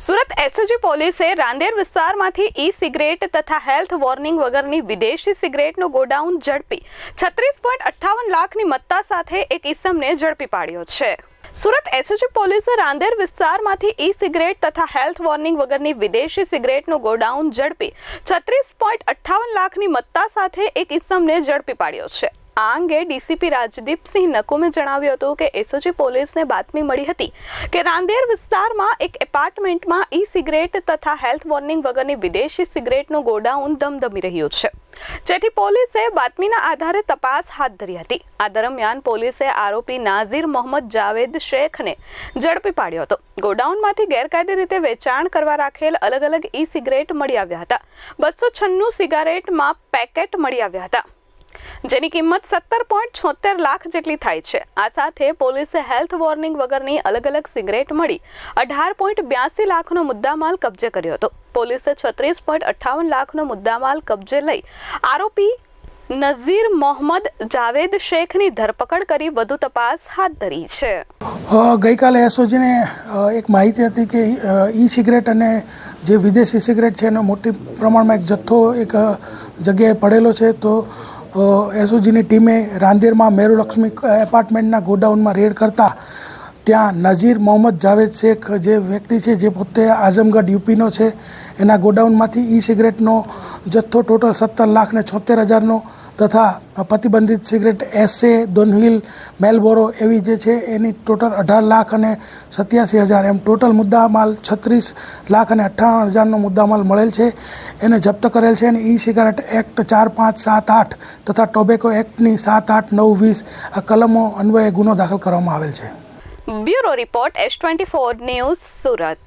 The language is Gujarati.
સુરત એસઓજી પોલીસે રાંદેર વિસ્તારમાંથી ઈ સિગરેટ તથા હેલ્થ વોર્નિંગ વગરની વિદેશી સિગરેટનો ગોડાઉન ઝડપી. છત્રીસ પોઈન્ટ અઠ્ઠાવન લાખની મત્તા સાથે એક ઇસમને ઝડપી પાડ્યો છે. સુરત એસઓજી પોલીસે રાંદેર વિસ્તારમાંથી ઈ સિગરેટ તથા હેલ્થ વોર્નિંગ વગરની વિદેશી સિગરેટનું ગોડાઉન ઝડપી. છત્રીસ પોઈન્ટ અઠ્ઠાવન લાખની મત્તા સાથે એક ઇસમને ઝડપી પાડ્યો છે. આ અંગે ડીસીપી રાજદીપસિંહ નકુમે જણાવ્યું હતું કે એસઓજી પોલીસને બાતમી મળી હતી કે રાંદેર વિસ્તારમાં એક એપાર્ટમેન્ટમાં ઈ સિગરેટ તથા હેલ્થ વોર્નિંગ વગરની વિદેશી સિગરેટનું ગોડાઉન ધમધમી રહ્યું છે. જેથી પોલીસે બાતમીના આધારે તપાસ હાથ ધરી હતી. આ દરમિયાન પોલીસે આરોપી નાઝીર મોહમ્મદ જાવેદ શેખને ઝડપી પાડ્યો હતો. ગોડાઉનમાંથી ગેરકાયદે રીતે વેચાણ કરવા રાખેલ અલગ અલગ ઈ સિગરેટ મળી આવ્યા હતા. બસો છન્નું સિગારેટમાં પેકેટ મળી આવ્યા હતા. જેની કિંમત સત્તર પોઈન્ટ છોતેર લાખ જેટલી થાય છે. આ સાથે પોલીસે હેલ્થ વોર્નિંગ વગરની અલગ અલગ સિગરેટ મળી અઢાર પોઈન્ટ બ્યાસી લાખનો મુદ્દામાલ કબજે કર્યો હતો. પોલીસે છત્રીસ પોઈન્ટ અઠ્ઠાવન લાખનો મુદ્દામાલ કબજે લઈ આરોપી નઝીર મોહમ્મદ જાવેદ શેખની ધરપકડ કરી વધુ તપાસ હાથ ધરી છે. ગઈકાલે એસઓજીને એક માહિતી હતી કે ઈ સિગરેટ અને જે વિદેશી સિગરેટ છે એનો મોટી પ્રમાણમાં એક જથ્થો એક જગ્યાએ પડેલો છે. તો એસઓજીની ટીમે રાંદેરમાં મેરુલક્ષ્મી એપાર્ટમેન્ટના ગોડાઉનમાં રેડ કરતા ત્યાં નઝીર મોહમ્મદ જાવેદ શેખ જે વ્યક્તિ છે, જે પોતે આઝમગઢ યુપીનો છે, એના ગોડાઉનમાંથી ઈ સિગરેટનો જથ્થો ટોટલ સત્તર લાખ ને છોતેર હજારનો તથા પ્રતિબંધિત સિગરેટ એસે, દોનહિલ, મેલબોરો એવી જે છે એની ટોટલ અઢાર લાખ અને સત્યાસી હજાર. એમ ટોટલ મુદ્દામાલ છત્રીસ લાખ અને અઠ્ઠાવન હજારનો મુદ્દામાલ મળેલ છે. એને જપ્ત કરેલ છે અને ઈ સિગારેટ એક્ટ ચાર પાંચ સાત આઠ તથા ટોબેકો એક્ટની સાત આઠ નવ વીસ આ કલમો અન્વયે ગુનો દાખલ કરવામાં આવેલ છે. Bureau report S twenty four news Surat.